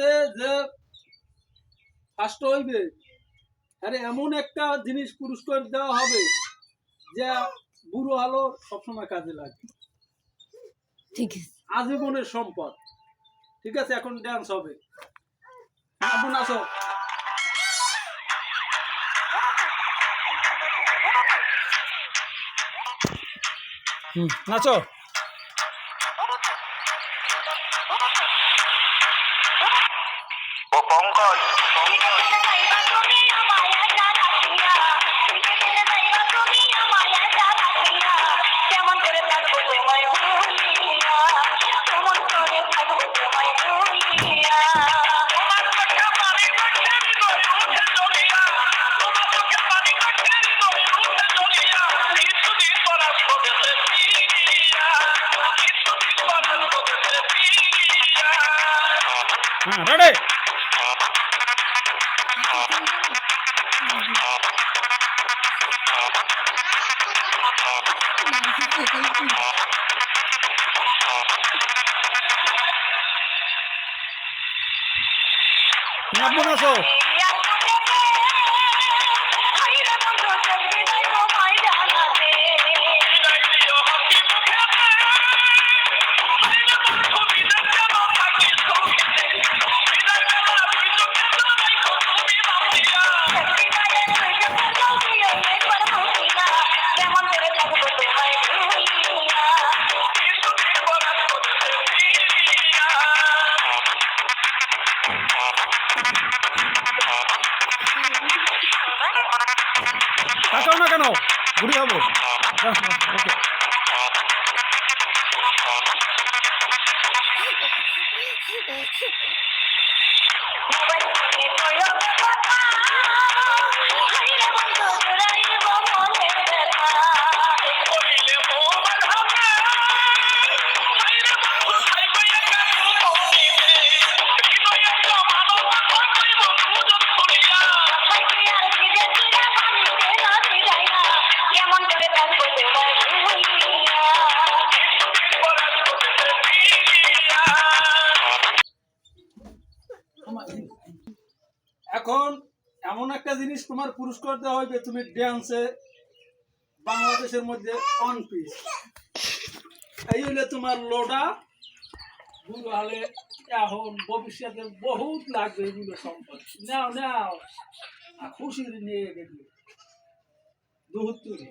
ড্যান্সে যে ফার্স্ট হইবে। আরে এমন একটা জিনিস পুরস্কার দেওয়া হবে যে বুড়ো আলো সবসময় কাজে লাগে। ঠিক আছে। আজীবনের সম্পদ। ঠিক আছে এখন ড্যান্স হবে। নাচো হুম, নাচো। ও পঙ্কজ কেমন করে থাকব তোমায় ভুলিয়া কেমন করে তাকাও না কেন ঘুরি হবো ওকে মোবাইল এখন এমন একটা জিনিস তোমার পুরস্কার দেওয়া হবে, তুমি ড্যান্সে বাংলাদেশের মধ্যে অন পিস এই হলে তোমার লোডা। বুড়ো হলে এখন ভবিষ্যতে বহুত লাগবে এগুলো সম্পদ। নাও নাও। খুশি নিয়ে গেলে দুহুত্তরে।